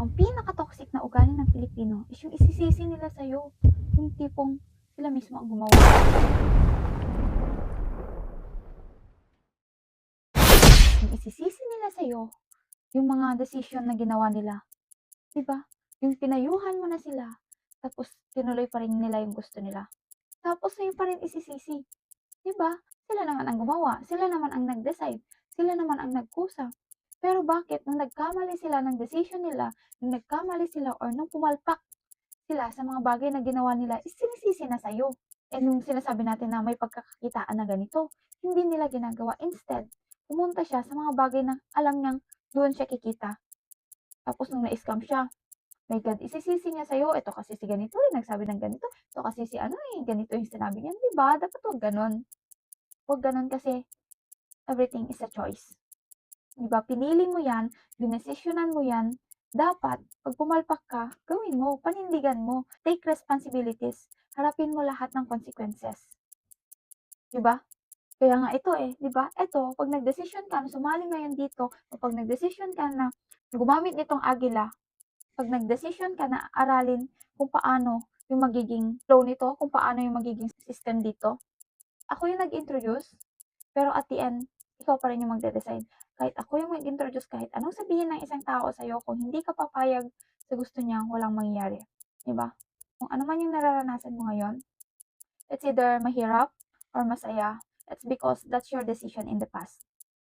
Ang pinaka-toxic na ugali ng Pilipino is yung isisisi nila sa'yo. Yung tipong sila mismo ang gumawa. Yung isisisi nila sa'yo, yung mga decision na ginawa nila. 'Di ba? Yung pinayuhan mo na sila, tapos tinuloy pa rin nila yung gusto nila. Tapos sa'yo pa rin isisisi. 'Di ba? Sila naman ang gumawa, sila naman ang nag-decide, sila naman ang nagkusa. Pero bakit nung nagkamali sila ng decision nila, nung nagkamali sila or nung pumalpak sila sa mga bagay na ginawa nila, is sinisisi na sa'yo. And nung sinasabi natin na may pagkakakitaan na ganito, hindi nila ginagawa. Instead, pumunta siya sa mga bagay na alam niyang doon siya kikita. Tapos nung na-scam siya, my God, isisisi niya sa'yo, ito kasi si ganito eh, nagsabi ng ganito, ito kasi si ano eh, ganito yung sinabi niya, di ba? Dapat huwag ganon. Huwag ganon kasi everything is a choice. Di ba? Pinili mo yan, dinesisyonan mo yan, dapat, pag pumalpak ka, gawin mo, panindigan mo, take responsibilities, harapin mo lahat ng consequences. Di ba? Kaya nga ito eh, di ba? Ito, pag nagdesisyon ka na sumali ngayon dito, o pag nagdesisyon ka na gumamit nitong agila, pag nagdesisyon ka na aralin kung paano yung magiging flow nito, kung paano yung magiging system dito, ako yung nag-introduce, pero at the end, ikaw pa rin yung magde-decide. Kahit ako yung mag-introduce, kahit anong sabihin ng isang tao sa'yo, kung hindi ka papayag sa gusto niya, walang mangyayari. Di ba? Kung ano man yung nararanasan mo ngayon, it's either mahirap or masaya, it's because that's your decision in the past.